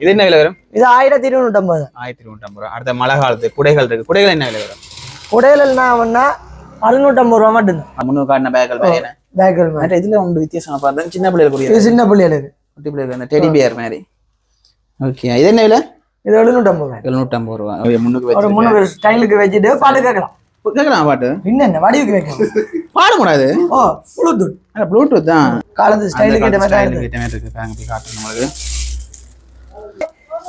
இது என்ன விலை வரும்? இது ஆயிரத்தி இருநூற்றம்பது. ஆயிரத்தி இருநூற்றம்பது. ரூபா அடுத்த மழை காலத்து குடைகள் இருக்கு. குடைகள் என்ன விலை வரும்? உடையலன்னா அவன்னா அறுநூற்றம்பது ரூபா மட்டும்தான். முன்னூறு காட்டின பேக்கல் பேக்கல் மாதிரி இதுல ஒன்று வித்தியாசமா பார்த்தா சின்ன பிள்ளைகள் இது கூடிய சின்ன பிள்ளைகளுக்கு குட்டி பிள்ளைகள் அந்த டெடி பியர் மாதிரி. ஓகே இது என்ன விலை? இது எழுநூற்றம்பது ரூபாய் எழுநூற்றம்பது ரூபா. முன்னுக்கு ஒரு மூணு ஸ்டைலுக்கு வச்சுட்டு பாட்டு கேட்கலாம். கேட்கலாம் பாட்டு? என்னென்ன வடிவுக்கு வைக்கலாம். பாடக்கூடாது. ஓ ப்ளூடூத் ப்ளூடூத் தான். காலத்து ஸ்டைலுக்கு ஏற்ற மாதிரி இருக்கு. ஏற்ற மாதிரி இருக்கு பாருங்க போய் காட்டுறேன் உங்களுக்கு.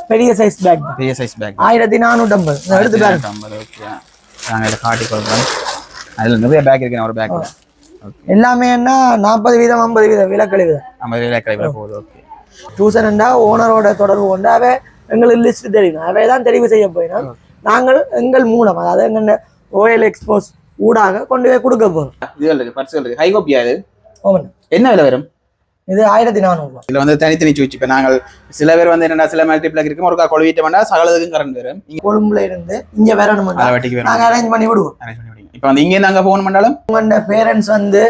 பெரிய சைஸ் பேக் பெரிய சைஸ் பேக் ஆயிரத்தி நானூற்றம்பது எடுத்து ஐம்பது ஓகே நாங்கள் இதை காட்டி கொடுக்குறோம் அதில் நிறைய பேக் இருக்கு ஒரு ஓகே எல்லாமே என்ன நாற்பது வீதம் ஐம்பது வீதம் விலக்கழிவு ஐம்பது வேலை கடையில் போகுது ஓகே டியூஷன்டா ஓனரோட தொடர்பு கொண்டு அவை எங்களுக்கு லிஸ்ட் தெரியணும் அவை தான் தெரிவு செய்ய போயிடும் நாங்கள் எங்கள் மூலம் அதாவது எங்கள் ஓஎல் எக்ஸ்போஸ் ஊடாக கொண்டு போய் கொடுக்க போகிறோம் இது இருக்கு பர்சல் இருக்கு. ஹை கோப்பியா இது என்ன விலை வரும்? இது ஆயிரத்தி நானூறுபா இதுல வந்து தனித்தனி சுவிட்ச் இப்போ நாங்கள் சில பேர் வந்து என்னடா சில மல்டிப்ளக் இருக்கு ஒரு கொழுவிட்ட வேண்டாம் சகலதுக்கும் கரண்ட் வரும். இங்க கொழும்புல இருந்து இங்க வரணும் அதை வட்டிக்கு வரும் நாங்க அரேஞ்ச் பண்ணி விடுவோம். Arrange பண்ணி விடுங்க. இப்போ வந்து இங்கே நாங்கள் ஃபோன் பண்ணாலும்? உங்களோட பேரண்ட்ஸ் வந்து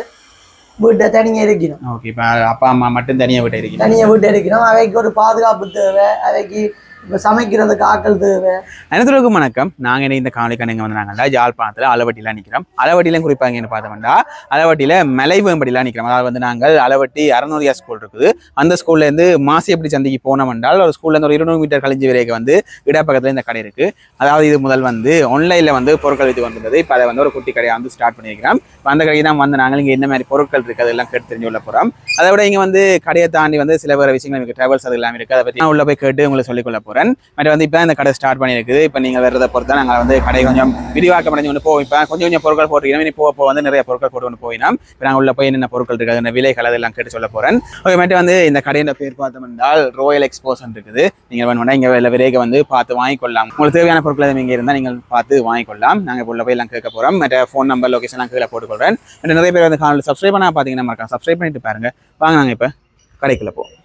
வீட்டை தனியாக இருக்கணும். ஓகே இப்போ அப்பா அம்மா மட்டும் தனியாக விட்டு இருக்கீங்க. தனியாக வீட்டை இருக்கணும். அவைக்கு ஒரு பாதுகாப்பு தேவை. அவைக்கு இப்போ சமைக்கிறதுக்கு ஆக்கள் தேவை. அனைத்துலகம் வணக்கம். நாங்கள் இன்னைக்கு இந்த காலைக்கான எங்கே வந்தாங்கன்னா ஜாழ்ப்பாணத்தில் அளவட்டிலாம் நிற்கிறோம் அளவட்டிலாம் குறிப்பாக என்ன பார்த்தோம்னா அளவட்டியில் மலைவேம்படிலாம் நிற்கிறோம் அதாவது வந்து நாங்கள் அளவட்டி அறநூறியா ஸ்கூல் இருக்குது. அந்த ஸ்கூல்லேருந்து மாசியப்படி சந்தைக்கு போனோம் என்றால் ஒரு ஸ்கூல்லேருந்து ஒரு இருநூறு மீட்டர் கழிஞ்சு வரைக்கும் வந்து இடப்பக்கத்தில் இந்த கடை இருக்குது அதாவது இது முதல் வந்து ஆன்லைனில் வந்து பொருட்கள் வித்து வந்திருந்தது இப்போ அதை வந்து ஒரு குட்டி கடையை வந்து ஸ்டார்ட் பண்ணியிருக்கிறோம். அந்த கடைக்கு தான் வந்து நாங்கள் இங்கே என்ன மாதிரி பொருட்கள் இருக்குது அதெல்லாம் கேட்டு தெரிஞ்சு உள்ள போகிறோம் அதை விட இங்கே வந்து கடையை தாண்டி வந்து சில வேறு விஷயங்கள் இருக்குது ட்ராவல்ஸ் அது எல்லாமே இருக்குது அதை பற்றி நான் உள்ள போய் கேட்டு உங்களுக்கு சொல்லிக்கொள்ள போகிறேன் பட் வந்து இப்போ இந்த கடை ஸ்டார்ட் பண்ணியிருக்குது இப்போ நீங்கள் வர்றதை பொறுத்து தான் நாங்கள் வந்து கடை கொஞ்சம் விரிவாக்கம் அடைஞ்சு கொண்டு போவோம். இப்போ கொஞ்சம் கொஞ்சம் பொருட்கள் போட்டுருக்கோம் இனி போக போக வந்து நிறைய பொருட்கள் போட்டு கொண்டு போயினோம் இப்போ நாங்கள் உள்ள போய் என்னென்ன பொருட்கள் இருக்குது அந்த விலைகள் அதெல்லாம் கேட்டு சொல்ல போகிறேன் ஓகே மட்டும் வந்து இந்த கடையின் பேர் பார்த்தோம் என்றால் ரோயல் எக்ஸ்போசன் இருக்குது. நீங்கள் வேணும்னா இங்கே வெளில வந்து பார்த்து வாங்கிக்கொள்ளலாம். உங்களுக்கு தேவையான பொருட்கள் எதுவும் இங்கே இருந்தால் நீங்கள் பார்த்து வாங்கிக்கொள்ளலாம். நாங்கள் உள்ள போய் எல்லாம் கேட்க போகிறோம் மற்ற ஃபோன் நம்பர் லொக்கேஷன்லாம் கீழே போட்டுக்கொள்கிறேன் மற்ற நிறைய பேர் வந்து காலையில் சப்ஸ்கிரைப் பண்ணால் பார்த்தீங்கன்னா மறக்காம சப்ஸ்கிரைப் பண்ணிட்டு பாருங்க. வாங்க நாங்கள் இப்போ கடைக்குள்ளே போவோம்.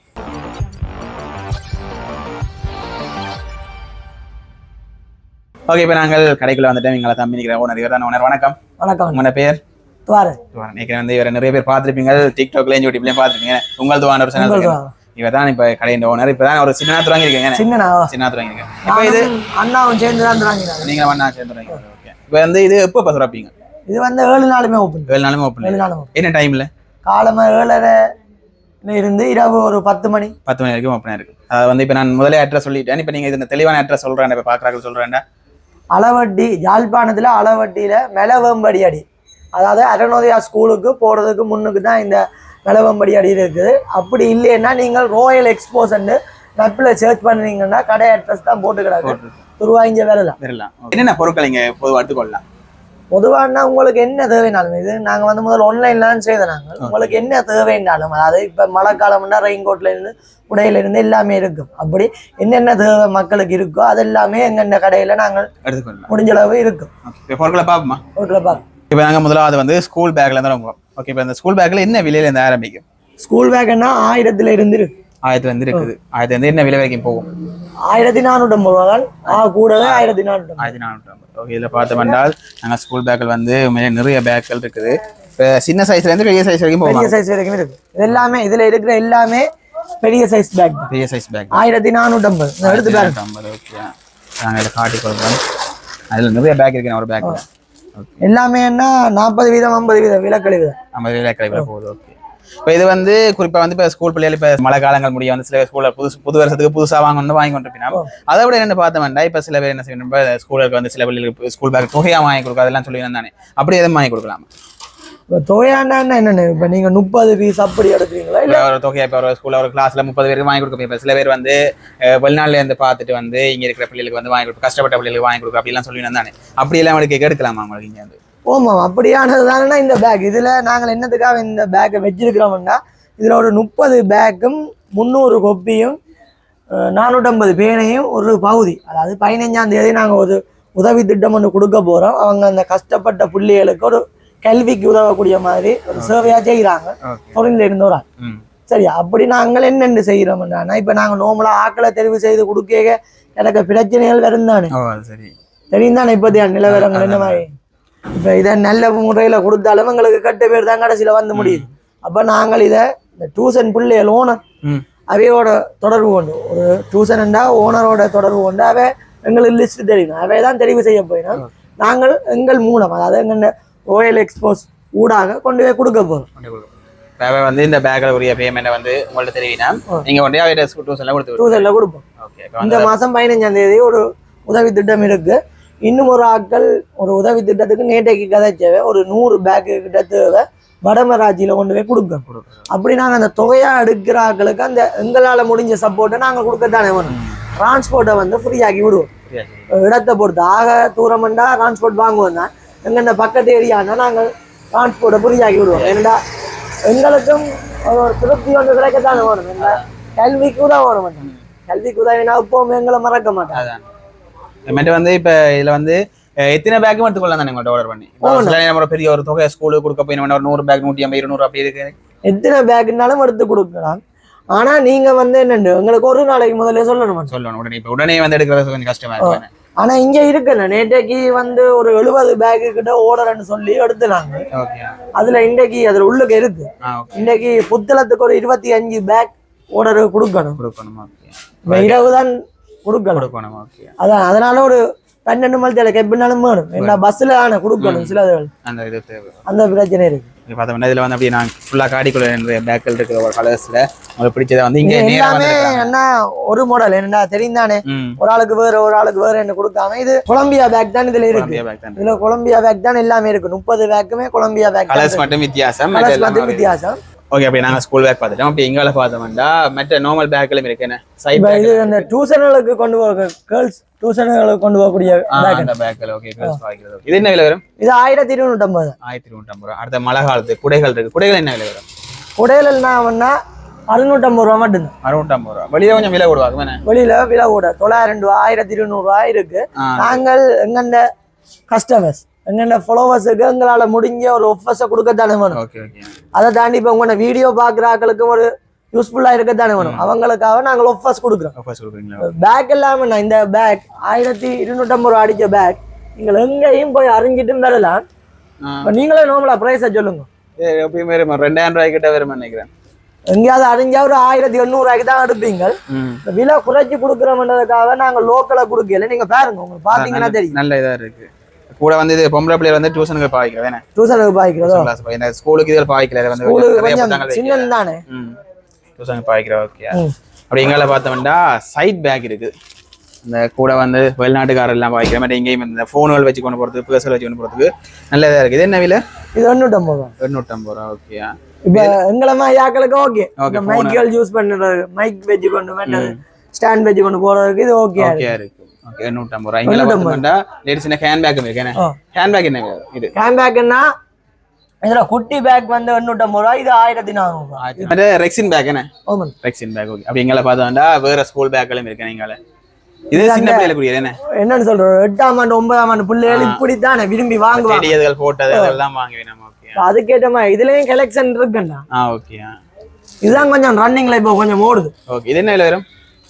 ஓகே இப்போ நாங்கள் கடைக்குள்ள வந்துட்டோம் எங்களை தம்பி நிற்கிற ஓனர் இவர் தான் ஓனர் வணக்கம். வணக்கம். உங்களோட பேர்? துவாரு. நினைக்கிறேன் வந்து இவரை நிறைய பேர் பார்த்துருப்பீங்க. டிக்டாக்லேயும் யூடியூப்லேயும் பார்த்துருப்பீங்க. உங்களது ஓனர் சேனல் உங்களுக்கு இருக்கு. இவர் தான் இப்போ கடையின் ஓனர். இப்போ தான் ஒரு சின்ன நேரத்தில் வாங்கியிருக்கீங்க சின்னனா? சின்ன நேரத்தில் வாங்கியிருக்கேன் இப்போ இது? அண்ணாவும் சேர்ந்து தான் தராங்க நீங்கள் ஒன்றா சேர்ந்து ஓகே இப்போ வந்து இது எப்போ இப்போ திறப்பீங்க? இது வந்து ஏழு நாளுமே ஓப்பன் ஏழு நாளுமே ஓப்பன் ஏழு நாளும். என்ன டைமில் காலமா ஏழரை இருந்து இரவு ஒரு பத்து மணி. பத்து மணி வரைக்கும் ஓப்பனாக இருக்கு. அதாவது வந்து இப்போ நான் முதலே அட்ரஸ் சொல்லிட்டேன். இப்போ நீங்கள் இது தெளிவான அட்ரஸ் சொல்கிறேன் இப்போ பார்க்குறாங்க சொல்கிறேன் அளவட்டி யாழ்ப்பாணத்துல அளவட்டியில மெலவம்படி அடி. அதாவது அறநோதியா ஸ்கூலுக்கு போறதுக்கு முன்னுக்கு தான் இந்த மெலவம்படி அடி இருக்குது. அப்படி இல்லைன்னா நீங்கள் ரோயல் எக்ஸ்போசன்னு நப்பில் சர்ச் பண்ணீங்கன்னா கடை அட்ரஸ் தான் போட்டு கிடக்கு வரலாம் வரலாம் என்னென்ன பொருட்கள் இங்கே பொதுவாக எடுத்துக்கொள்ளலாம்? பொதுவானா உங்களுக்கு என்ன தேவைனாலும் இது நாங்கள் வந்து முதல்ல ஆன்லைன்ல தான் செய்த நாங்கள். உங்களுக்கு என்ன தேவைன்னாலும் அதாவது இப்போ மழை காலம்னா ரெயின் கோட்ல இருந்து உடையில இருந்து எல்லாமே இருக்கும். அப்படி என்னென்ன தேவை மக்களுக்கு இருக்கோ அது எல்லாமே எங்கென்ன கடையில நாங்கள் முடிஞ்ச அளவு இருக்கும். இப்போ பொருட்களை பார்ப்போமா? ரோட்டில் பார்க்க இப்போ நாங்கள் முதலாவது வந்து ஸ்கூல் பேக்கில் இருந்து ரொம்ப ஓகே இப்போ இந்த ஸ்கூல் பேக்கில் என்ன விலையில இருந்து ஆரம்பிக்கும்? ஸ்கூல் பேக்குன்னா ஆயிரத்துல இருந்து இருக்கு. ஆயிரத்தி வந்து இருக்குது. ஆயிரத்தி வந்து என்ன விலை வரைக்கும் போகும்? ஆயிரத்தி நானூற்றம்பது ரூபா தான். ஆ கூடவே ஆயிரத்தி நானூற்றம்பது. ஆயிரத்தி நானூற்றி ஐம்பது ஓகே இதில் பார்த்தோம் என்றால் நாங்கள் ஸ்கூல் பேக்கில் வந்து நிறைய பேக்குகள் இருக்குது. இப்போ சின்ன சைஸ்லேருந்து பெரிய சைஸ் வரைக்கும் பெரிய சைஸ் வரைக்கும் இருக்கு எல்லாமே இதுல இருக்கிற எல்லாமே பெரிய சைஸ் பேக் பெரிய சைஸ் பேக் ஆயிரத்தி நானூற்றம்பது. இந்த எடுத்து பாருங்க. ஐம்பது ஓகே நாங்கள் இதை காட்டி கொடுக்குறோம். அதில் நிறைய பேக் இருக்கு ஒரு ஓகே எல்லாமே என்ன? நாற்பது வீதம் ஐம்பது வீதம் விலக்கழிவு ஐம்பது வேலை கடையில் போகுது ஓகே இப்போ இது வந்து குறிப்பாக வந்து இப்போ ஸ்கூல் பிள்ளைகள் இப்போ மழை காலங்கள் முடிய வந்து சில ஸ்கூலில் புதுசு புது வருஷத்துக்கு புதுசாக வாங்கணும் வாங்கி கொண்டு இருப்பினா அதை விட என்ன பார்த்தோம்னா இப்போ சில பேர் என்ன செய்யணும் இப்போ ஸ்கூலுக்கு வந்து சில பிள்ளைகளுக்கு ஸ்கூல் பேக் தொகையாக வாங்கி கொடுக்கும் அதெல்லாம் சொல்லி தானே அப்படி எதுவும் வாங்கி கொடுக்கலாம்? இப்போ தொகையாண்டா என்னென்ன இப்போ நீங்க முப்பது பீஸ் அப்படி எடுக்கிறீங்களா இல்ல? ஒரு தொகையாக இப்போ ஒரு ஸ்கூலில் ஒரு கிளாஸில் முப்பது பேருக்கு வாங்கி கொடுக்க இப்போ சில பேர் வந்து அஹ், வெளிநாட்டுல இருந்து பார்த்துட்டு வந்து இங்கே இருக்கிற பிள்ளைகளுக்கு வந்து வாங்கி கொடுக்கும் கஷ்டப்பட்ட பிள்ளைகளுக்கு வாங்கி கொடுக்கும் அப்படிலாம் சொல்லி தானே அப்படி எல்லாம் அவங்களுக்கு எடுக்கலாமா உங்களுக்கு இங்கே வந்து? ஓமாம் அப்படியானது தானே இந்த பேக் இதுல நாங்கள் என்னத்துக்காக இந்த பேக்கை வச்சிருக்கிறோம்னா இதுல ஒரு முப்பது பேக்கும் முந்நூறு கொப்பியும் நானூற்றம்பது பேனையும் ஒரு பகுதி. அதாவது பதினைஞ்சாம் தேதி நாங்கள் ஒரு உதவி திட்டம் ஒன்று கொடுக்க போறோம். அவங்க அந்த கஷ்டப்பட்ட பிள்ளைகளுக்கு ஒரு கல்விக்கு உதவக்கூடிய மாதிரி ஒரு சேவையா செய்கிறாங்க ஓகே. தொழில இருந்து ஒரு ஆள். ம். சரியா? அப்படி நாங்கள் என்னென்னு செய்கிறோம்னா இப்போ நாங்கள் நோமலா ஆக்களை தெரிவு செய்து கொடுக்க எனக்கு பிரச்சனைகள் வரும் தானே. ஓ அது சரி. தெரியும் தானே இப்போதைய நிலவரங்கள் என்ன மாதிரி? இப்போ இதை நல்ல முறையில் கொடுத்தாலும் எங்களுக்கு கட்ட பேர் தான் கடைசியில் வந்து முடியுது. அப்போ நாங்கள் இதை இந்த டியூஷன் பிள்ளைகள் ஓனர் ம். அவையோட தொடர்பு கொண்டு ஒரு டியூஷன்டா ஓனரோட தொடர்பு கொண்டு அவை எங்களுக்கு லிஸ்ட் தெரியணும் அவை தான் தெரிவு செய்ய போயிடும் நாங்கள் எங்கள் மூலம் அதாவது எங்கள் ரோயல் எக்ஸ்போஸ் ஊடாக கொண்டு போய் கொடுக்க போகிறோம் தேவை வந்து இந்த பேக்கில் உரிய பேமெண்ட்டை வந்து உங்கள்ட்ட தெரிவினா நீங்க கொண்டு போய் டூஸ் எல்லாம் கொடுத்து டியூஷனில் கொடுப்போம். ஓகே இந்த மாதம் பதினஞ்சாம் தேதி ஒரு உதவி திட்டம் இருக்கு. இன்னும் ஒரு ஆட்கள் ஒரு உதவி திட்டத்துக்கு நேற்றைக்கு கதைச்சவை ஒரு நூறு பேக்கு கிட்ட தேவை வடமராட்சியில் கொண்டு போய் கொடுக்கணும் அப்படி நாங்கள் அந்த தொகையாக எடுக்கிற ஆட்களுக்கு அந்த எங்களால் முடிஞ்ச சப்போர்ட்டை நாங்கள் கொடுக்கத்தானே வேணும். டிரான்ஸ்போர்ட்டை வந்து ஃப்ரீயாக்கி விடுவோம். இடத்தை பொறுத்து. ஆக தூரமண்டா டிரான்ஸ்போர்ட் வாங்குவோம் தான். எங்கள் பக்கத்து ஏரியானா நாங்கள் டிரான்ஸ்போர்ட்டை ஃப்ரீயாக்கி விடுவோம். ஏன்னா எங்களுக்கும் ஒரு திருப்தி ஒன்று கிடைக்கத்தானே வேணும். கல்விக்கு உதவ வர மாட்டோம் கல்விக்கு உதவினா எப்பவுமே எங்களை மறக்க அதான். இனிமேட்டு வந்து இப்ப இதுல வந்து எத்தனை பேக்கும் எடுத்துக்கொள்ளலாம் தானே உங்கள்ட்ட ஆர்டர் பண்ணி. சில ஒரு பெரிய ஒரு தொகை ஸ்கூலுக்கு கொடுக்க போய் நம்ம ஒரு நூறு பேக் நூற்றி ஐம்பது இருநூறு அப்படி இருக்கு. எத்தனை பேக்குனாலும் எடுத்து கொடுக்கலாம். ஆனா நீங்க வந்து என்னண்டு எங்களுக்கு ஒரு நாளைக்கு முதல்ல சொல்லணும்? சொல்லணும். உடனே இப்போ உடனே வந்து எடுக்கிறது கொஞ்சம் கஷ்டமா இருக்கு ஆனா இங்க இருக்குண்ணே நேற்றைக்கு வந்து ஒரு எழுபது பேக்கு கிட்ட ஓடர்ன்னு சொல்லி எடுத்துனாங்க. அதுல இன்றைக்கு அதுல உள்ளுக்கு இருக்கு. இன்றைக்கு புத்தளத்துக்கு ஒரு இருபத்தி அஞ்சு பேக் ஓர்டர் கொடுக்கணும். கொடுக்கணும் இரவு தான் கொடுக்கணும். அதான் அதனால ஒரு பன்னெண்டு மணி தேவை எப்படினாலும் வேணும். என்ன பஸ்ல ஆன கொடுக்கணும் சில. அந்த இது அந்த பிரச்சனை இருக்கு. பார்த்தோம்னா இதில் வந்து அப்படியே நான் ஃபுல்லாக காடிக்குள்ள பேக்கில் இருக்கிற ஒரு கலர்ஸில் உங்களுக்கு பிடிச்சதை வந்து இங்கே எல்லாமே என்ன ஒரு மாடல் என்னடா தெரிந்தானே ம். ஒரு ஆளுக்கு வேற ஒரு ஆளுக்கு வேற என்ன கொடுக்காம இது கொலம்பியா பேக் தான் இதுல இருக்கு. இதுல கொலம்பியா பேக் தான் எல்லாமே இருக்கு. முப்பது பேக்குமே கொலம்பியா பேக் கலர்ஸ் மட்டும் வித்தியாசம் மட்டும். வித்தியாசம். ஓகே அப்படி நாங்கள் ஸ்கூல் பேக் பார்த்துட்டோம். அப்படி இங்கால பார்த்தோம்னா மற்ற நார்மல் பேக்கிலும் இருக்கு. என்ன? சைட் பேக் இது அந்த டியூஷன்களுக்கு கொண்டு போக கேர்ள்ஸ் டியூஷன்களுக்கு கொண்டு போகக்கூடிய பேக் அந்த பேக்கில் ஓகே கேர்ள்ஸ் பாய்க்கிறது இது என்ன விலை வரும்? இது ஆயிரத்தி இருநூற்றம்பது. ஆயிரத்தி நூற்றம்பது ரூபா. அடுத்த மழை காலத்து குடைகள் இருக்கு. குடைகள் என்ன விலை வரும்? உடையலன்னா வேணா அறுநூற்றம்பது ரூபா மட்டும்தான். அறுநூற்றம்பது ரூபா. வெளியே கொஞ்சம் விலை கொடுவாங்க என்ன வெளியில விலை கூட தொள்ளாயிரம் ரூபா ஆயிரத்தி இருநூறு ரூபா இருக்கு. நாங்கள் எங்கண்ட கஸ்டமர்ஸ் எங்கண்ட ஃபாலோவர்ஸுக்கு எங்களால முடிஞ்ச ஒரு ஒஃபர்ஸை கொடுக்கத்தானே வேணும். அதை தாண்டி இப்போ உங்களோட வீடியோ பார்க்குற ஆட்களுக்கும் ஒரு யூஸ்ஃபுல்லாக இருக்கத்தானே வேணும். அவங்களுக்காக நாங்கள் ஒஃபர்ஸ் கொடுக்குறோம். பேக் இல்லாமல் நான் இந்த பேக் ஆயிரத்தி இருநூற்றம்பது ரூபா அடிச்ச பேக் நீங்கள் எங்கேயும் போய் அறிஞ்சிட்டும். இப்போ நீங்களே நோமலா ப்ரைஸை சொல்லுங்க. எப்பயுமே ரெண்டாயிரம் ரூபாய் கிட்ட வரும் நினைக்கிறேன். எங்கேயாவது அறிஞ்சா ஒரு ஆயிரத்தி எண்ணூறுவாய்க்கு தான் எடுப்பீங்க விலை குறைச்சி கொடுக்குறோம்ன்றதுக்காக நாங்கள் லோக்கலாக கொடுக்கல. நீங்கள் பாருங்க உங்களுக்கு பார்த்தீங்கன்னா தெரியும். நல்ல இதா இருக்கு. கூட வந்து இது பொம்பளை பிள்ளைகள் வந்து டியூஷனுக்கு பாய்க்கிறது என்ன டியூஷனுக்கு பாய்க்கிறதோ இந்த ஸ்கூலுக்கு இதில் பாய்க்கல வந்து வைக்கிறது. தானே? டியூஷனுக்கு பாய்க்கிற ஓகே. அப்படி எங்களை பார்த்தோம்னா சைட் பேக் இருக்கு. இந்த கூட வந்து வெளிநாட்டுக்காரர் எல்லாம் பாய்க்கிற மாதிரி எங்கேயும் இந்த ஃபோனுகள் வச்சு கொண்டு போகிறதுக்கு பேர்சல் வச்சு கொண்டு போகிறதுக்கு நல்லதா இருக்கு. இது என்ன விலை? இது எண்ணூற்றம்பது ரூபா. எண்ணூற்றம்பது ரூபா ஓகே இப்போ எங்களை மாதிரி ஆக்களுக்கு ஓகே phone. மைக்குகள் யூஸ் பண்ணுறது மைக் வச்சு கொண்டு ஸ்டாண்ட் வச்சு கொண்டு போறதுக்கு இது ஓகே ஓகே இருக்கு. ஓகே எண்ணூற்றம்பது ரூபா இங்கே பார்த்தோம்னா லேடிஸ் என்ன ஹேண்ட் பேக். ஹேண்ட் பேக் என்ன? இது? ஹேண்ட் இதுல குட்டி பேக் வந்து எண்ணூற்றம்பது ரூபா இது ஆயிரத்தி நானூறுபா அது ரெக்ஸின் பேக் என்ன ஆமாம் ரெக்ஸின் பேக் ஓகே அப்படி எங்களை பார்த்தோம்னா வேற ஸ்கூல் பேக்களும் இருக்கு நீங்களே இது சின்ன பிள்ளைகளுக்குரியது என்ன என்னன்னு சொல்றோம் எட்டாம் ஆண்டு ஒன்பதாம் ஆண்டு பிள்ளைகள் இப்படித்தானே விரும்பி வாங்குவாங்க. போட்டது அதெல்லாம் வாங்குவேன் நம்ம ஓகே இப்ப அதுக்கேற்ற மாதிரி இதுலயும் கலெக்ஷன் இருக்குண்ணா ஆ ஓகே இதுதான் கொஞ்சம் ரன்னிங்ல இப்போ கொஞ்சம் ஓடுது. ஓகே இது என்ன விலை வரும்?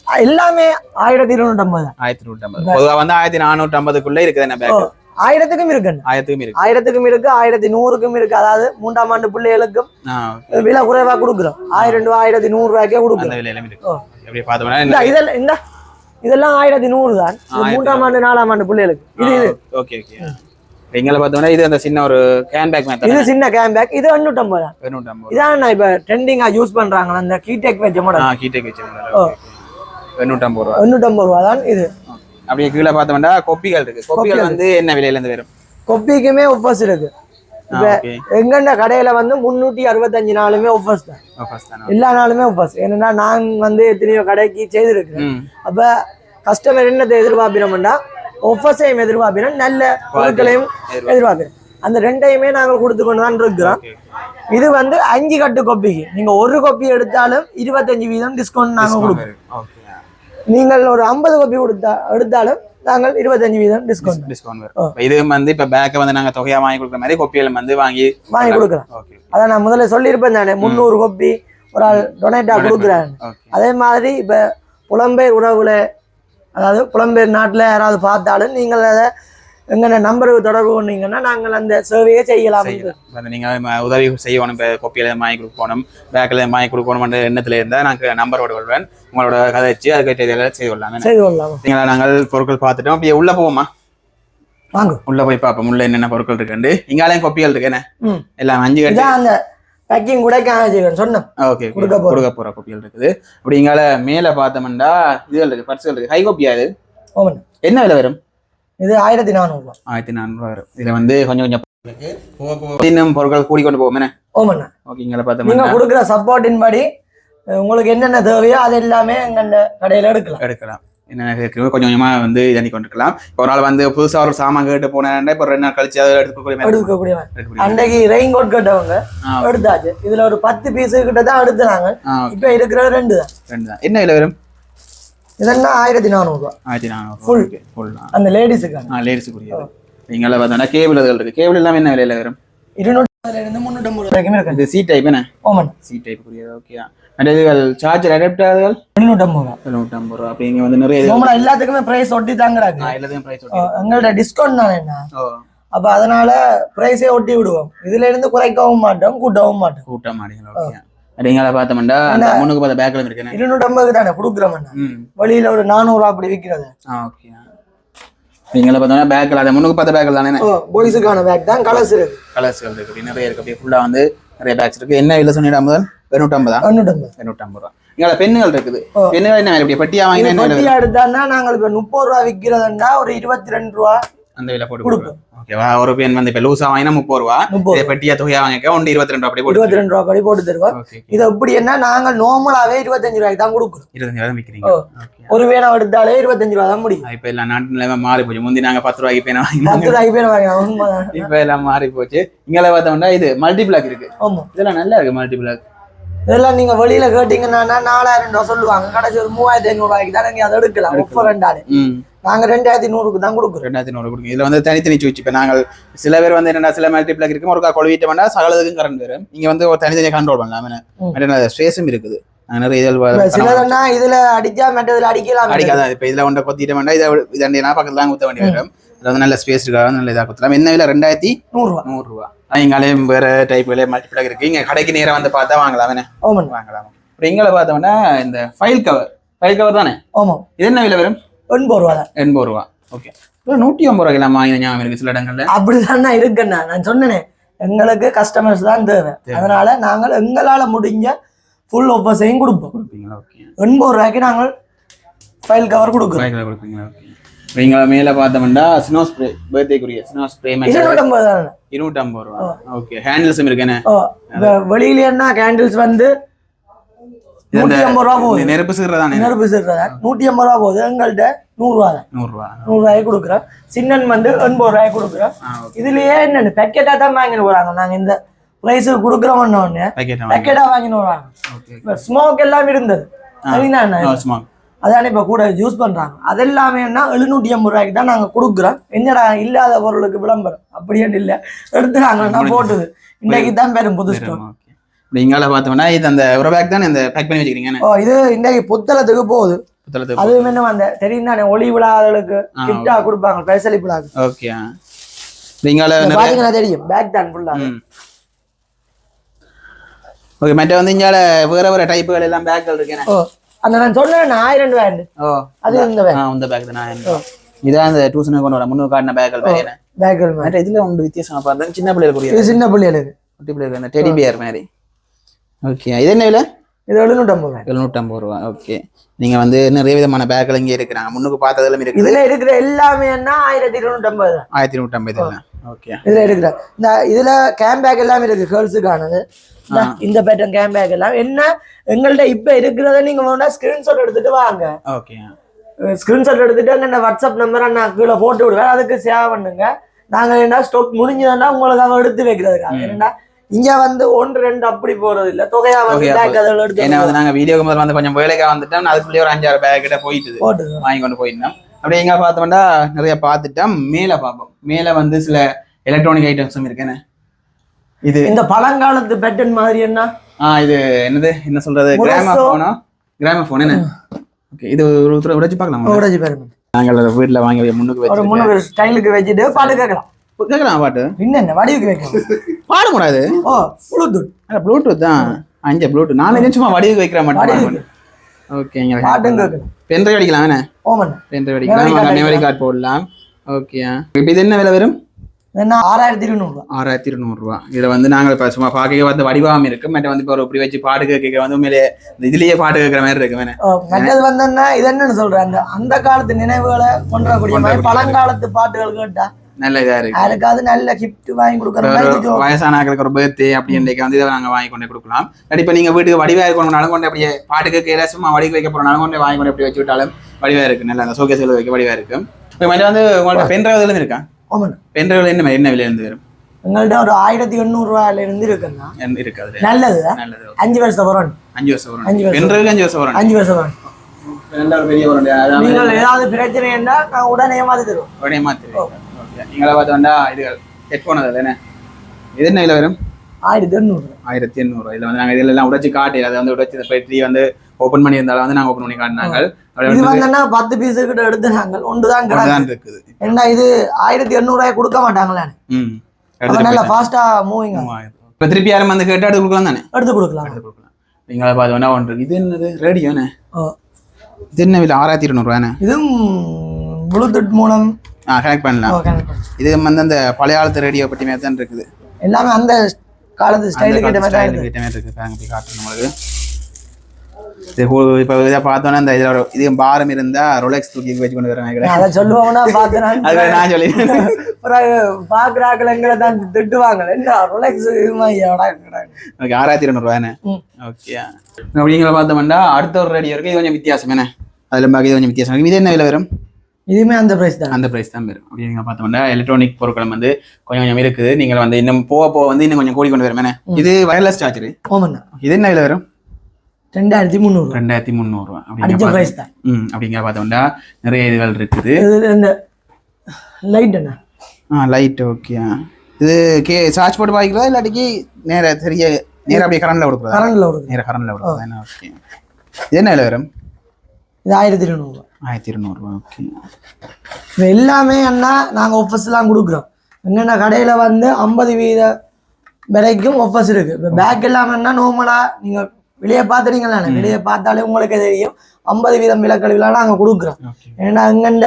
எல்லாமே ஆயிரத்தி இருநூற்றம்பது. தான் ஆயிரத்தி நூற்றம்பது பொதுவாக வந்து ஆயிரத்தி நானூற்றி ஐம்பதுக்குள்ள இருக்குது என்ன பேக் ஆயிரத்துக்கும் இருக்குண்ணா ஆயிரத்துக்கும் இருக்கு. ஆயிரத்துக்கும் இருக்கு ஆயிரத்தி நூறுக்கும் இருக்கு. அதாவது மூன்றாம் ஆண்டு பிள்ளைகளுக்கும். விலை குறைவா கொடுக்குறோம். ஆயிரம் ரூபாய் ஆயிரத்தி நூறு ரூபாய்க்கே கொடுக்குறோம். இருக்கு. இதெல்லாம் இந்த இதெல்லாம் ஆயிரத்தி நூறு தான். மூன்றாம் ஆண்டு நாலாம் ஆண்டு பிள்ளைகளுக்கு. இது ஓகே ஓகே. எங்களை பார்த்தோம்னா இது அந்த சின்ன ஒரு கேன் பேக் இது சின்ன கேம்பேக் இது எண்ணூற்றம்பது? தான் எண்ணூற்றம்பது. இதான் நான் இப்ப ட்ரெண்டிங்கா யூஸ் பண்றாங்க அந்த கீடெக் வச்ச மாடல் கீட்டே வச்சிருந்தாரு எண்ணூற்றம்பது ரூபா. எண்ணூற்றம்பது ரூபா தான் இது. அப்படியே கீழே பார்த்தோம்னா கொப்பிகள் இருக்கு. கொப்பிகள் வந்து என்ன விலையில இருந்து வரும்? கொப்பிக்குமே ஒஃபர்ஸ் இருக்கு. எங்கண்ட கடையில வந்து முன்னூத்தி அறுபத்தஞ்சு நாளுமே ஒஃபர்ஸ் தான். எல்லா நாளுமே ஒஃபர்ஸ் ஏன்னா நான் வந்து எத்தனையோ கடைக்கு செய்திருக்கிறேன். அப்ப கஸ்டமர் என்னத்தை எதிர்பார்ப்பினோம்னா ஒஃபர்ஸையும் எதிர்பார்ப்பினோம் நல்ல பொருட்களையும் எதிர்பார்க்கிறேன் அந்த ரெண்டையுமே நாங்கள் கொடுத்து கொண்டு தான் இருக்கிறோம். இது வந்து அஞ்சு கட்டு கொப்பிக்கு. நீங்க ஒரு கொப்பி எடுத்தாலும் இருபத்தஞ்சு வீதம் டிஸ்கவுண்ட் நாங்க கொடுப்போம். நீங்கள் ஒரு ஐம்பது கொப்பி கொடுத்தா எடுத்தாலும் நாங்கள் இருபத்தஞ்சு வீதம் டிஸ்கவுண்ட் டிஸ்கவுண்ட் வரும். இது வந்து இப்ப பேக்கை வந்து நாங்க தொகையா வாங்கி கொடுக்குற மாதிரி கொப்பிகள் வந்து வாங்கி வாங்கி கொடுக்குறோம் அதான் நான் முதல்ல சொல்லியிருப்பேன் தானே முந்நூறு கொப்பி ஒரு ஆள் டொனேட்டா கொடுக்குறாங்க அதே மாதிரி இப்போ புலம்பெயர் உறவுல அதாவது புலம்பெயர் நாட்டில் யாராவது பார்த்தாலும் நீங்கள் அதை எங்கன நம்பருக்கு தொடர்பு கொண்டீங்கன்னா நாங்கள் அந்த சேவையை செய்யலாம். செய்யலாம். வந்து நீங்க ம- உதவி செய்யணும் இப்போ கொப்பியில வாங்கி கொடுக்கணும் பேக்கில் வாங்கி கொடுக்கணும் எண்ணத்துல இருந்தால் நான் நம்பரோட கொள்வேன். உங்களோட கதைச்சு அதுக்கு இதெல்லாம் செய்து கொள்ளலாம். செய்து கொள்ளலாம். நீங்களா நாங்கள் பொருட்கள் பார்த்துட்டோம். அப்படியே உள்ள போவோமா? வாங்க. உள்ள போய் பார்ப்போம். உள்ள என்னென்ன பொருட்கள் இருக்குண்டு இங்காலையும் கொப்பிகள் இருக்கு என்ன? ம். எல்லாம் அஞ்சு கட்டி. அந்த பேக்கிங் கூட சொன்னேன். ஓகே கொடுக்க. கொடுக்க போற கொப்பிகள் இருக்குது. அப்படி இங்கால மேல பார்த்தோம்னா இதுகள் இருக்கு பர்சுகள் இருக்கு. ஹை கொப்பியா இது? என்ன விலை வரும்? இது ஆயிரத்தி நானூறுபா ஆயிரத்தி நானூறுவா வரும். இதுல வந்து கொஞ்சம் கொஞ்சம். போக போக இன்னும் பொருட்கள் கூடிக்கொண்டு போகும். என்ன? ஓமண்ணா. ஓகே இங்கே நீங்க கொடுக்குற சப்போர்ட்டின் படி உங்களுக்கு என்னென்ன தேவையோ அது எல்லாமே எங்க கடையில எடுக்கலாம். எடுக்கலாம். இருக்குது கொஞ்சம் கொஞ்சமா வந்து இதண்ணி கொண்டுக்கலாம். இப்போ ஒரு ஆள் வந்து புதுசா ஒரு சாமான் கேட்டு போனேன் இப்போ ரெண்டு நாள் கழிச்சு அதை எடுக்கக்கூடிய எடுக்கக்கூடிய அன்றைக்கு ரெயின் கோட் கேட்டவங்க எடுத்தாச்சு. இதுல ஒரு பத்து பீஸ் கிட்ட தான் எடுத்துனாங்க இப்ப இருக்கிறது ரெண்டு தான். ரெண்டு தான். என்ன விலை வரும்? இதெல்லாம் ஆயிரத்தி நானூறுபா ஆயிரத்தி நானூறு. ஃபுல் அந்த லேடிஸுக்கான ஆ லேடிஸுக்குரியது நீங்கள பார்த்தோம்னா கேபிள் அதுகள் இருக்கு கேபிள் எல்லாமே என்ன விலையில வரும் இருநூற்றி இருந்து முந்நூற்றம்பது வரைக்கும் இருக்கு இது சி டைப் என்ன ஓமன் சி டைப்புக்குரியது ஓகே அந்த இதுகள் சார்ஜர் அடாப்டர்கள் எழுநூற்றம்பது ரூபா நூற்றம்பது ரூபா இங்க வந்து நிறைய நார்மலா எல்லாத்துக்குமே பிரைஸ் ஒட்டி தாங்கிறாங்க ஆ, எல்லாத்தையும் ப்ரைஸ் எங்கள்ட்ட டிஸ்கவுண்ட் தானே என்ன அப்ப அதனால பிரைஸே ஒட்டி விடுவோம் இதுல இருந்து குறைக்கவும் மாட்டோம் கூட்டவும் மாட்டோம் கூட்டம் மாடிங்களா ஓகே நீங்கள பார்த்தோம்னா அந்த முன்னுக்கு பார்த்த பேக்கில் இருக்குண்ணே இருநூற்றம்பதுக்கு தானே கொடுக்குறோம் ம். வெளியில ஒரு நானூறுவா அப்படி விற்கிறது ஆ ஓகே நீங்கள பார்த்தோம்னா பேக்கில் அதை முன்னுக்கு பார்த்த பேக்கில் தானே பாய்ஸுக்கான பேக் தான் கலர்ஸ் இருக்கு. கலர்ஸ்கள் இருக்கு. அப்படி நிறைய இருக்கு. அப்படியே ஃபுல்லாக வந்து நிறைய பேக்ஸ் இருக்கு. என்ன இல்லை சொன்னிடா முதல் எண்ணூற்றம்பதா தொண்ணூற்றம்பது எண்ணூற்றம்பது ரூபா. இங்கே பெண்ணுகள் இருக்குது. பெண்ணுகள் என்ன விலை? இப்படி பெட்டியா வாங்கினா என்ன விலை? பொட்டியா எடுத்தான்னா நாங்கள் இப்ப முப்பது ரூபா விற்கிறதுன்னா ஒரு இருபத்தி ரெண்டு ரூபா அந்த விலை போட்டு கொடுப்போம். ஓகேவா ஒரு பெண் வந்து இப்போ லூஸா வாங்கினா முப்பது ரூபா. முப்பது. பெட்டியா தொகையா வாங்கிக்க ஒன்று இருபத்தி ரெண்டு போட்டு இருபத்தி ரெண்டு ரூபா படி போட்டு தருவோம் இது எப்படி என்ன நாங்கள் நார்மலாவே இருபத்தஞ்சு ரூபாய்க்கு தான் கொடுக்குறோம். இருபத்தஞ்சு ரூபா விற்கிறீங்க ஓ. ஓகே ஒரு வேணா எடுத்தாலே இருபத்தஞ்சு ரூபா தான் முடியும். இப்போ எல்லாம் நாட்டு நிலைமை மாறி போச்சு. முந்தி நாங்க பத்து ரூபாய்க்கு பேன பத்து வாங்கினாங்க ரூபாய்க்கு பேர் வாங்க உண்மைதான் இப்போ எல்லாம் மாறி போச்சு. இங்கே பார்த்தோம்னா இது மல்டி பிளாக் இருக்கு. ஆமா. இதெல்லாம் நல்லா இருக்கு மல்டி பிளாக் இதெல்லாம் நீங்க வெளியில கேட்டீங்கன்னா நாலாயிரம் ரூபா சொல்லுவாங்க. கடைசி ஒரு மூவாயிரத்தி ஐநூறு ரூபாய்க்கு தான் நீங்க அதை எடுக்கலாம். ஒப்ப ரெண்டாடு நாங்க ரெண்டாயிரத்தி நூறுக்கு தான் கொடுக்குறோம். ரெண்டாயிரத்தி நூறு கொடுங்க இதுல வந்து தனித்தனி சுவிட்ச். இப்போ நாங்கள் சில பேர் வந்து என்னன்னா சில மல்டி பிளாக் இருக்கு ஒரு கொழுவிட்டு வேணா சகலதுக்கும் கரண்ட் வரும். இங்க வந்து ஒரு தனித்தனியாக கண்ட்ரோல் பண்ணலாம். ம். ஸ்பேஸும் இருக்குது. இப்ப சிலதுன்னா இதுல அடிச்சா மற்றதுல அடிக்கலாம். அடிக்காத? இப்போ இதில் ஒன்றை கொத்திட்டு வேண்டாம் இதை இதண்டினா பக்கத்துல குத்த வேண்டி வரும். இதுல வந்து நல்ல ஸ்பேஸ் இருக்காது நல்ல இதாக குத்தலாம். என்ன விலை? ரெண்டாயிரத்தி நூறு ரூபா நூறுரூவா இங்காலையும் வேற டைப்ல மல்டி பிளாக் இருக்கு. இங்க கடைக்கு நேரா வந்து பார்த்தா வாங்கலாம். என்ன? வாங்கலாம். அப்புறம் இங்கே பார்த்தோம்னா இந்த ஃபைல் கவர் ஃபைல் கவர் தானே? ஆமாம். இது என்ன விலை வரும்? எண்பது ரூபா தான். எண்பது ரூபா. ஓகே நூற்றி ஐம்பது ரூபாய்க்கு நம்ம வாங்கின ஞாபகம் இருக்கு சில இடங்கள்ல. அப்படிதான் இருக்குண்ணா நான். சொன்னேனே எங்களுக்கு கஸ்டமர்ஸ் தான் தேவை. அதனால நாங்கள் எங்களால முடிஞ்ச ஃபுல் ஆஃபர்ஸையும் கொடுப்போம். கொடுப்பீங்களா? ஓகே எண்பது ரூபாய்க்கு நாங்கள் ஃபைல் கவர் கொடுக்குறோம். கொடுப்பீங்களா? ஓகே இங்கே மேலே பார்த்தோம்னா ஸ்னோ ஸ்ப்ரே பர்த்டேக்குரிய ஸ்னோ ஸ்ப்ரே இருநூற்றம்பது ரூபா. ஓகே ஹேண்டில்ஸும் இருக்கு என்ன? ஓ இப்போ வெளியிலேன்னா கேண்டில்ஸ் வந்து நூற்றி ஐம்பது ரூபா போகுது. நெருப்பு சீர்றதானே நெருப்பு சேர்றதா நூற்றி ஐம்பது ரூபா போகுது. எங்கள்கிட்ட நூறுரூவா தான். நூறுரூவா. நூறுரூவாய்க்கு கொடுக்குறோம். சின்னன் வந்து எண்பது ரூபாய்க்கு கொடுக்குறோம். இதுலயே என்னென்ன பேக்கெட்டாக தான் வாங்கிட்டு போறாங்க. நாங்க இந்த ப்ரைஸுக்கு கொடுக்குறோம்னு ஒன்று பேக்கெட்டாக வாங்கிட்டு வராங்க. இப்போ ஸ்மோக் எல்லாம் இருந்தது. சும்மா அதானே இப்போ கூட யூஸ் பண்றாங்க. அது எல்லாமே என்ன எழுநூற்றி ஐம்பது ரூபாய்க்கு தான் நாங்க கொடுக்குறோம். என்னடா இல்லாத பொருளுக்கு விளம்பரம்? அப்படியே இல்லை. எடுத்துறாங்க நான் போட்டுது. இன்னைக்கு தான் பெரும் புது ஸ்டோர் இங்கால பார்த்தோம்னா இது அந்த ஒரு பேக் தானே இந்த பேக் பண்ணி வச்சுக்கிறீங்க ஓ இது இன்னைக்கு புத்தளத்துக்கு போகுது. அதுவும் என்ன அந்த தெரியும் தானே ஒளி ஆ, கிஃப்டா கொடுப்பாங்க பரிசலி விழாக்கு. ஓகே நிறைய பாத்தீங்கன்னா தெரியும் பேக் தான் ஃபுல்லா ஓகே மற்ற வந்து இங்கால வேற வேற டைப்புகள் எல்லாம் பேக்கள் இருக்கேன்? ஓ அந்த நான் சொன்னேன் ஆயிரம் ரூபாய் ஓ அது இந்த பேக் ஆ இந்த பேக் தான் நான் இதான் அந்த டியூஷனுக்கு கொண்டு வர முன்னூறு காட்டின பேக்கள் பேக் என்ன? பேக்கல் மாதிரி மற்ற இதுல ஒன்று வித்தியாசமா பார்த்தா சின்ன பிள்ளைகளுக்குரிய இது சின்ன பிள்ளைகளுக்கு. குட்டி பிள்ளைகளுக்கு அந்த டெடி பியர் மாதிரி. ஓகே இது என்ன விலை? இது எழுநூற்றம்பது ரூபாய். எழுநூற்றம்பது ரூபா ஓகே நீங்க வந்து நிறைய விதமான பேக்கள் இங்கே இருக்கிறாங்க. முன்னுக்கு பார்த்ததெல்லாம் இருக்குது இதுல இருக்கிற எல்லாமே என்ன? ஆயிரத்தி இருநூற்றம்பது. ஆயிரத்தி நூற்றம்பது ஓகே இதுல இருக்கிற இந்த இதுல கேம் பேக் எல்லாமே இருக்கு கேர்ள்ஸுக்கானது இந்த- பேட்டர்ன் கேம் பேக் எல்லாம். என்ன? எங்கள்ட்ட இப்ப இருக்கிறத நீங்க வேணா ஸ்கிரீன்ஷாட் எடுத்துட்டு வாங்க. ஓகே ஸ்கிரீன்ஷாட் எடுத்துட்டு அந்த வாட்ஸ்அப் நம்பரை நான் கீழே போட்டு விடுவேன். அதுக்கு சேவ் பண்ணுங்க. நாங்க என்ன ஸ்டாக் முடிஞ்சதுன்னா உங்களுக்காக எடுத்து வைக்கிறதுக்காக. ஏன்னா இங்க வந்து ஒன்று ரெண்டு அப்படி போறது இல்ல. தொகையா வந்து ஏன்னா வந்து நாங்க வீடியோக்கு முதல்ல வந்து கொஞ்சம் வேலைக்கா வந்துட்டோம். அதுக்குள்ளேயே ஒரு அஞ்சாறு பேக் கிட்ட போயிட்டுது. போட்டு வாங்கி கொண்டு போயிருந்தோம். அப்படியே எங்க பார்த்தோம்னா நிறைய பார்த்துட்டோம். மேலே பார்ப்போம். மேலே வந்து சில எலக்ட்ரானிக் ஐட்டம்ஸும் இருக்குன்னு இது இந்த பழங்காலத்து பேட்டர்ன் மாதிரி என்ன? ஆ இது என்னது? என்ன சொல்றது. கிராம போனோ கிராம போன் என்ன? ஓகே இது ஒரு ஒருத்தர் உடைச்சு பார்க்கலாம்? உடச்சி பாருங்க. நாங்கள் வீட்டில் வாங்கி முன்னுக்கு வச்சு முன்னூறு ஸ்டைலுக்கு வச்சுட்டு பாட்டு கேட்கலாம். கேட்கலாம் பாட்டு? இன்னும் வடிவுக்கு வைக்கலாம். பாட கூடாது ஓ ப்ளூடூத் ப்ளூடூத் தான். அஞ்சு ப்ளூடூத் நான் சும்மா வடிவுக்கு வைக்கிற வடிவுக்கு. ஓகேங்க. பென்ட்ரைவ் அடிக்கலாம் ஓமன் பென்ட்ரைவ் அடிக்கலாம். மெமரி கார்டு போடலாம். ஓகே. இப்போ இது என்ன விலை வரும்? ஆறாயிரத்தி இருநூறுவா. ஆறாயிரத்தி இருநூறுவா. வந்து நாங்கள் இப்போ சும்மா பார்க்க வந்து வடிவாம இருக்கு. மற்ற வந்து இப்போ இப்படி வச்சு பாட்டு கேட்க வந்து உண்மையிலே இதுலயே பாட்டு கேட்குற மாதிரி இருக்கு. வேணே. மற்றது வந்து என்ன? இது என்னன்னு சொல்றேன் அந்த காலத்து நினைவுகளை மாதிரி பழங்காலத்து பாட்டுகள் கேட்டா நல்ல இதா இருக்கு. யாருக்காவது நல்ல கிஃப்ட் வாங்கி கொடுக்குற வயசான ஆட்களுக்கு ஒரு பர்த்டே அப்படி இன்றைக்கு வந்து இதை நாங்கள் வாங்கி கொண்டு கொடுக்கலாம். இப்போ நீங்கள் வீட்டுக்கு வடிவா இருக்கணும்னாலும் கொண்டு அப்படியே பாட்டு கேட்க சும்மா வடிவு வைக்க போறனாலும் கொண்டு வாங்கி கொண்டு அப்படி வச்சு விட்டாலும் வடிவா இருக்கு. நல்லா அந்த சோகேஸ் வைக்க வடிவா இருக்கு. இப்போ வந்து உங்கள்ட்ட பென்ட்ரைவ் இருக்கா? ஓமன் பென்ட்ரைவ்ல என்ன என்ன விலையில இருந்து வரும்? எங்கள்கிட்ட ஒரு ஆயிரத்தி எண்ணூறு ரூபாயில இருந்து இருக்குன்னா என்ன இருக்கு அதுல நல்லது. நல்லது அஞ்சு வருஷம் வரும். அஞ்சு வருஷம் வரும். அஞ்சு வருஷம். அஞ்சு வருஷம் வரும். அஞ்சு வருஷம் வரும். நீங்கள் ஏதாவது பிரச்சனைன்னா நான் உடனே தருவோம். உடனே மாத்திரு ஓகே நீங்களா பார்த்து வந்தா இது ஹெட்ஃபோன் அது என்ன? இது என்ன விலை வரும்? ஆயிரத்தி எண்ணூறு. ஆயிரத்தி எண்ணூறு. இதில் வந்து நாங்கள் இதெல்லாம் உடைச்சு காட்டி அதை வந்து உடைச்சு பேட்டரி வந்து ஓப்பன் பண்ணி இருந்தாலும் வந்து நாங்கள் ஓப்பன் பண்ணி காட்டினாங்க. இது வந்தோன்னா பத்து பீஸ் கிட்ட எடுத்து நாங்கள் ஒன்று தான் கிடக்கு. தான் இருக்குது. ஏன்னா இது ஆயிரத்தி எண்ணூறுவாய் கொடுக்க மாட்டாங்களே ம். நல்லா ஃபாஸ்டா மூவிங் இப்போ திருப்பி யாரும் வந்து கேட்டு எடுத்து கொடுக்கலாம் தானே எடுத்து கொடுக்கலாம். எடுத்து கொடுக்கலாம். நீங்களா பார்த்து வேணா ஒன்று இது என்னது? ரேடியோண்ணே. இது என்ன விலை? ஆறாயிரத்தி இருநூறுவாண்ணே இதுவும் ப்ளூடூத் மூலம். ஆ கனெக்ட் பண்ணலாம். இது வந்து அந்த பழைய காலத்து ரேடியோ பற்றி மாதிரி தான் இருக்குது. எல்லாமே அந்த காலத்து ஸ்டைலுக்கு ஏற்ற மாதிரி ஸ்டைலுக்கு ஏற்ற மாதிரி இருக்கு பாருங்க போய் காட்டுறேன் உங்களுக்கு. இது இப்போ இதை பார்த்தோன்னா இந்த இதில் இது பாரம் இருந்தா ரொலெக்ஸ் தூக்கி வச்சு கொண்டு வரேன் அதை சொல்லுவோம்னா பார்த்தேன் அது நான் சொல்லி பிறகு பாக்குறாக்கள் எங்களை தான் திட்டுவாங்க. என்ன ரொலெக்ஸ் ஓகே ஆறாயிரத்தி இருநூறுவாண்ணே. ஓகே. அப்படிங்கிற பார்த்தோம்னா அடுத்த ஒரு ரேடியோ இருக்கு. இது கொஞ்சம் வித்தியாசம் என்ன? அதில் பாக்கி இது கொஞ்சம் வித்தியாசம் இருக்கு. இது என்ன விலை வரும்? இதுவுமே அந்த பிரைஸ் தான். அந்த பிரைஸ் தான் வரும். அப்படிங்கிற பார்த்தோம்னா எலக்ட்ரானிக் பொருட்கள் வந்து கொஞ்சம் கொஞ்சம் இருக்குது. நீங்கள் வந்து இன்னும் போக போக வந்து இன்னும் கொஞ்சம் கூடி கொண்டு வரும் இது வயர்லெஸ் சார்ஜர் ஓமண்ணா இது என்ன விலை வரும்? ரெண்டாயிரத்தி முந்நூறு ரெண்டாயிரத்தி முந்நூறுவா. அடிச்ச அப்படிங்கிற பிரைஸ் தான். ம் அப்படிங்கிற பார்த்தோம்னா நிறைய இதுகள் இருக்குது. இந்த லைட் என்ன? ஆ லைட் ஓகே இது கே சார்ஜ் போட்டு பாய்க்கிறதா இல்லாட்டிக்கு நேரா தெரிய நேரா அப்படியே கரண்ட்ல கொடுக்குறதா? கரண்ட்ல வருது நேரா கரண்ட்ல கொடுக்குறதா? என்ன ஓகே இது என்ன விலை வரும்? இது ஆயிரத்தி இருநூறுவா. ஆயிரத்தி இருநூறுவா ஓகே இது எல்லாமே என்ன நாங்கள் ஒஃபர்ஸ்லாம் கொடுக்குறோம். என்னென்ன கடையில் வந்து ஐம்பது வீத வரைக்கும் ஒஃபர்ஸ் இருக்கு. இப்போ பேக் எல்லாமே என்ன நார்மலாக நீங்கள் வெளியே பார்த்துறீங்களா வெளியே பார்த்தாலே உங்களுக்கே தெரியும். ஐம்பது வீதம் விலக்கழிவுலாம் நாங்கள் கொடுக்குறோம். ஏன்னா எங்கண்ட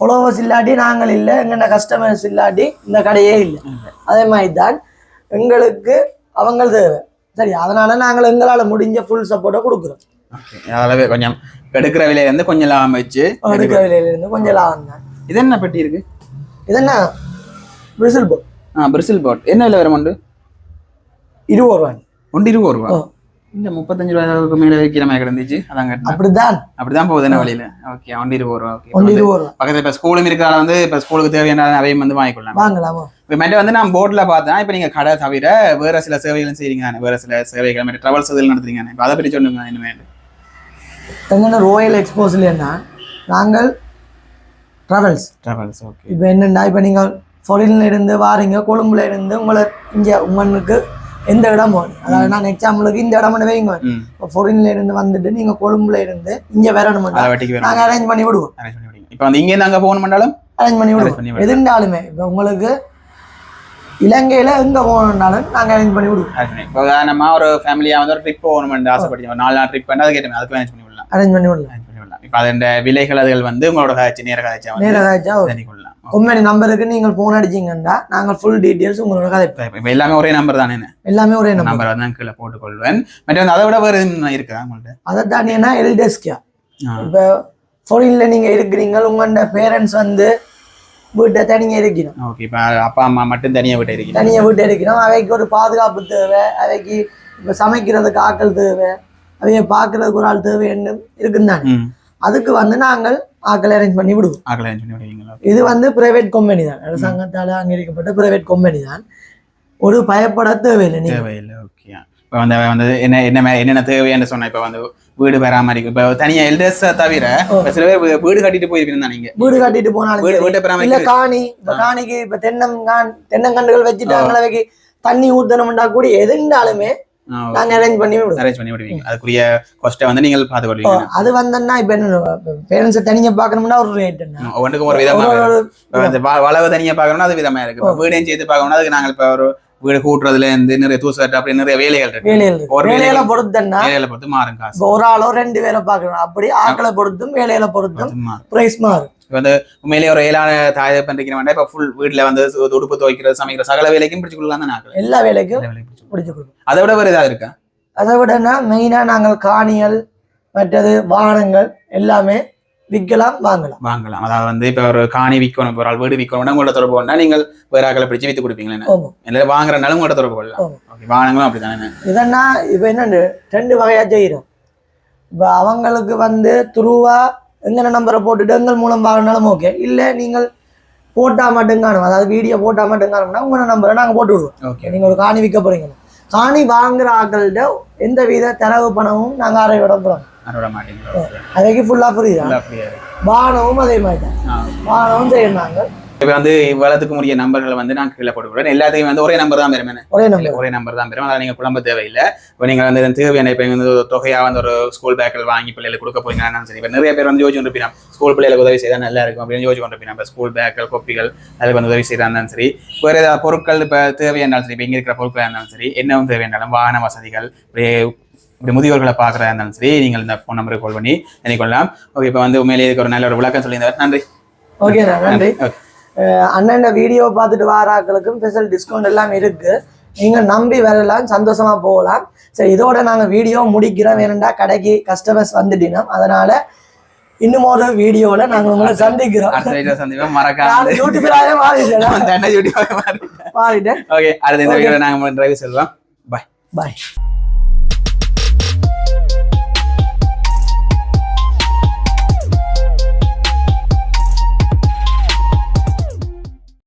ஃபாலோவர்ஸ் இல்லாட்டி நாங்கள் இல்லை எங்கண்ட கஸ்டமர்ஸ் இல்லாட்டி இந்த கடையே இல்லை. அதே மாதிரி தான் எங்களுக்கு அவங்க தேவை. சரி அதனால நாங்கள் எங்களால் முடிஞ்ச ஃபுல் சப்போர்ட்டை கொடுக்குறோம். அதனால கொஞ்சம் எடுக்கிற விலையில இருந்து கொஞ்சம் லாபம் வச்சு எடுக்கிற விலையிலேருந்து கொஞ்சம் லாபம் தான். இது என்ன பெட்டி இருக்கு? இது என்ன? விசில் போட் ஆ பிரிசில் பாட் என்ன விலை வரும் ஒன்று இருபது ரூபாய். ஒன்று இருபது ரூபா. இந்த முப்பத்தஞ்சு ரூபாய்க்கு மேலே வைக்கிற மாதிரி கிடந்துச்சு. அதான் அப்படிதான் அப்படிதான் போகுது என்ன வழியில? ஓகே ஒன்று இருபது ரூபா ஓகே ஒன்று இருபது ரூபா. பக்கத்துல இப்போ ஸ்கூலும் இருக்கிறதால வந்து இப்போ ஸ்கூலுக்கு தேவையான அவையும் வந்து வாங்கிக்கொள்ளலாம்? வாங்கலாமா? இப்போ மட்டும் வந்து நான் போர்டில் பார்த்தேன். இப்போ நீங்கள் கடை தவிர வேற சில சேவைகளும் செய்றீங்க தானே? வேற சில சேவைகள் மாதிரி ட்ராவல்ஸ் இதில் நடத்துறீங்க இப்போ அதை பற்றி சொல்லுங்க இனிமேல். எங்கன்னா ரோயல் எக்ஸ்போஸ்லன்னா நாங்கள் ட்ராவல்ஸ் ட்ராவல்ஸ் ஓகே இப்போ என்னென்னா இப்போ நீங்கள் ஃபாரின்ல இருந்து வாரீங்க கொழும்புல இருந்து உங்களை இங்கே உங்களுக்கு எந்த இடம் போகணும்? அதாவது நான் எக்ஸாம்பிளுக்கு இந்த இடம் வைங்க இப்போ ஃபாரின்ல இருந்து வந்துட்டு நீங்கள் கொழும்புல இருந்து இங்கே வரணும் நாங்கள் அரேஞ்ச் பண்ணி விடுவோம். இப்போ வந்து இங்கேருந்து அங்கே போகணும் பண்ணாலும் அரேஞ்ச் பண்ணி விடுவோம். எதுண்டாலுமே இப்போ உங்களுக்கு இலங்கையில் எங்கே போகணுன்னாலும் நாங்கள் அரேஞ்ச் பண்ணி விடுவோம். இப்போ உதாரணமா ஒரு ஃபேமிலியாக வந்து ஒரு ட்ரிப் போகணும்னு ஆசைப்பட்டீங்க நாலு நாள் ட்ரிப் பண்ணி அதுக்கு அதுக்கு அரேஞ்ச் பண்ணி அரேஞ்ச் பண்ணி விடலாம். இப்போ அதோட விலைகள் அதுகள் வந்து உங்களோட காய்ச்சி நேர காய்ச்சா வந்து நேராக ஆச்சா தெரிஞ்சுக்கொள்ளலாம் உண்மையான நம்பருக்கு நீங்கள் ஃபோன் அடிச்சீங்கன்னா நாங்கள் ஃபுல் டீட்டெயில்ஸ் உங்களோட கதை இப்போ எல்லாமே ஒரே நம்பர் தானே எல்லாமே ஒரே நம்பர் வந்து கீழே போட்டுக்கொள்வேன். மற்ற வந்து அதை விட வேறு எதுவும் இருக்கா உங்கள்கிட்ட அதை தாண்டினா எல்டெஸ்கியா இப்போ ஃபாரின்ல நீங்க இருக்கிறீங்க உங்களோட பேரண்ட்ஸ் வந்து வீட்டை தனியாக இருக்கணும் ஓகே இப்போ அப்பா அம்மா மட்டும் தனியாக விட்டு இருக்கீங்க தனியாக வீட்டை இருக்கணும் அவைக்கு ஒரு பாதுகாப்பு தேவை. அவைக்கு இப்போ சமைக்கிறதுக்கு ஆட்கள் தேவை. அவைய பார்க்கறதுக்கு ஒரு ஆள் தேவை என்ன இருக்குன்னு தானே. அதுக்கு வந்து நாங்கள் ஆட்கள் அரேஞ்ச் பண்ணி விடுவோம். இது வந்து பிரைவேட் கம்பெனி தான். அரசாங்கத்தால் அங்கீகரிக்கப்பட்ட பிரைவேட் கம்பெனி தான். ஒரு பயப்பட தேவையில்லை தேவையில்லை ஓகே இப்போ வந்து வந்து என்ன என்ன என்னென்ன தேவைன்னு சொன்னேன் இப்போ வந்து வீடு பராமரிக்கும் இப்போ தனியாக எல்டர்ஸ் தவிர சில பேர் வீடு கட்டிட்டு போயிருக்கீங்க நீங்க. வீடு கட்டிட்டு போனாலும் வீடு. வீட்டை இல்ல பராமரிக்க காணி இப்ப காணிக்கு இப்ப தென்னங்கான் தென்னங்கண்டுகள் வச்சுட்டாங்களே அவைக்கு தண்ணி ஊத்தணும்டா கூட எதுண்டாலுமே நாங்க அரேஞ்ச் பண்ணி அரேஞ்ச் பண்ணி விடுவீங்க. அதுக்குரிய கொஸ்ட்டை வந்து நீங்கள் பார்த்து கொள்வீங்க அது வந்தோன்னா இப்ப என்ன பேரண்ட்ஸை தனியா பார்க்கணும்னா ஒரு ரேட் என்ன? ஒவ்வொன்றுக்கும் ஒரு வளவு தனியா பார்க்கணும்னா அது விதமா இருக்கு இப்ப வீடையும் சேர்த்து பார்க்கணும்னா அதுக்கு நாங்கள் இப்ப ஒரு வீடு கூட்டுறதுல இருந்து நிறைய தூசட்டு அப்படி நிறைய வேலைகள் இருக்கு. வேலைகள் இருக்கு. ஒரு வேலையில பொறுத்தன்னா வேலைகளை பொறுத்து மாறும் காசு. ஒரு ஆளோ ரெண்டு வேலை பார்க்கணும். அப்படி ஆட்களை பொறுத்தும் வேலையில பொறுத்தும் பிரைஸ் மாறும். வந்து உண்மையிலேயே ஒரு ஏழான தாயை வேண்டாம் இப்ப ஃபுல் வீட்டுல வந்து உடுப்பு துவைக்கிறது சமைக்கிற சகல வேலைக்கும் பிடிச்சு கொடுக்கலாம் தான் நாங்கள் எல்லா வேலைக்கும். பிடிச்சு கொடுக்கும் அதை விட வேற ஏதாவது இருக்கா? அதை விடனா மெயினா நாங்கள் காணிகள் மற்றது வாகனங்கள் எல்லாமே விற்கலாம் வாங்கலாம். வாங்கலாம். அதாவது வந்து இப்ப ஒரு காணி விற்கணும் இப்ப ஒரு ஆள் வீடு விற்கணும்னா உங்களோட தொடர்பு கொண்டா நீங்கள் வேற ஆக்களை பிடிச்சு வித்து கொடுப்பீங்களா இல்லை வாங்குறனாலும் உங்களோட தொடர்பு கொள்ளலாம். வாகனங்களும் அப்படித்தானே இதன்னா இப்ப என்ன ரெண்டு வகையா செய்யறோம் இப்ப அவங்களுக்கு வந்து துருவா எங்கன நம்பரை போட்டுட்டு எங்கள் மூலம் வாங்கினாலும் ஓகே இல்ல நீங்கள் போட்டா மட்டும் காணும். அதாவது வீடியோ போட்டா மட்டும் காணும்னா உங்களோட நம்பரை நாங்க போட்டு விடுவோம். ஓகே நீங்க ஒரு காணி விற்க போறீங்க காணி வாங்குற ஆட்கள்கிட்ட எந்த வித தரவு பணமும் நாங்க அரை விட போறோம் அறுவடை மாட்டீங்களா ஓகே அதுக்கு ஃபுல்லா ஃப்ரீ தான் வாகனமும் அதே மாதிரி தான் ஆ. வாகனமும் செய்யறாங்க. இப்ப வந்து முடிய நம்பர்களை வந்து நான் கீழே போட்டு எல்லாத்தையும் வந்து ஒரே நம்பர் தான் பெறும் என்ன? ஒரே நம்பர் ஒரே நம்பர் தான் பெறும். அதாவது நீங்க குழம்ப தேவையில்லை. இப்போ நீங்க வந்து தேவையான இப்போ வந்து ஒரு தொகையா வந்து ஒரு ஸ்கூல் பேக்கில் வாங்கி பிள்ளைகளுக்கு கொடுக்க போறீங்கன்னா சரி இப்போ நிறைய பேர் வந்து யோசிச்சு கொண்டிருப்பீங்க ஸ்கூல் பிள்ளைகளுக்கு உதவி செய்தால் நல்லா இருக்கும் அப்படின்னு யோசிச்சு கொண்டிருப்பீங்க இப்போ ஸ்கூல் பேக்கில் கொப்பிகள் அதுக்கு வந்து உதவி செய்தாலும் சரி. வேறு ஏதாவது பொருட்கள் இப்போ தேவையானாலும் சரி இப்போ இங்கே இருக்கிற பொருட்களாக இருந்தாலும் சரி என்னவும் தேவையானாலும் வாகன வசதிகள் இப்படி இப்படி முதியோர்களை பார்க்குறதா இருந்தாலும் சரி நீங்கள் இந்த ஃபோன் நம்பருக்கு கால் பண்ணி எண்ணிக்கொள்ளலாம். ஓகே இப்போ வந்து உண்மையிலேயே இதுக்கு ஒரு நல்ல ஒரு விளக்கம் சொல்லியிருந்தார் நன்றி. ஓகேண்ணா நன்றி. ஓகே அண்ணன் வீடியோ பார்த்துட்டு வர ஆட்களுக்கும் ஸ்பெஷல் டிஸ்கவுண்ட் எல்லாம் இருக்கு. நீங்க நம்பி வரலாம் சந்தோஷமா போகலாம். சரி இதோட நாங்க வீடியோ முடிக்கிறோம். வேணும்டா கடைக்கு கஸ்டமர்ஸ் வந்துட்டினோம் அதனால இன்னும் ஒரு வீடியோல நாங்க உங்களை சந்திக்கிறோம். மாறிட்டேன். ஓகே அடுத்த இந்த வீடியோ நாங்கள் டிரைவ் செல்வோம். பாய் பாய்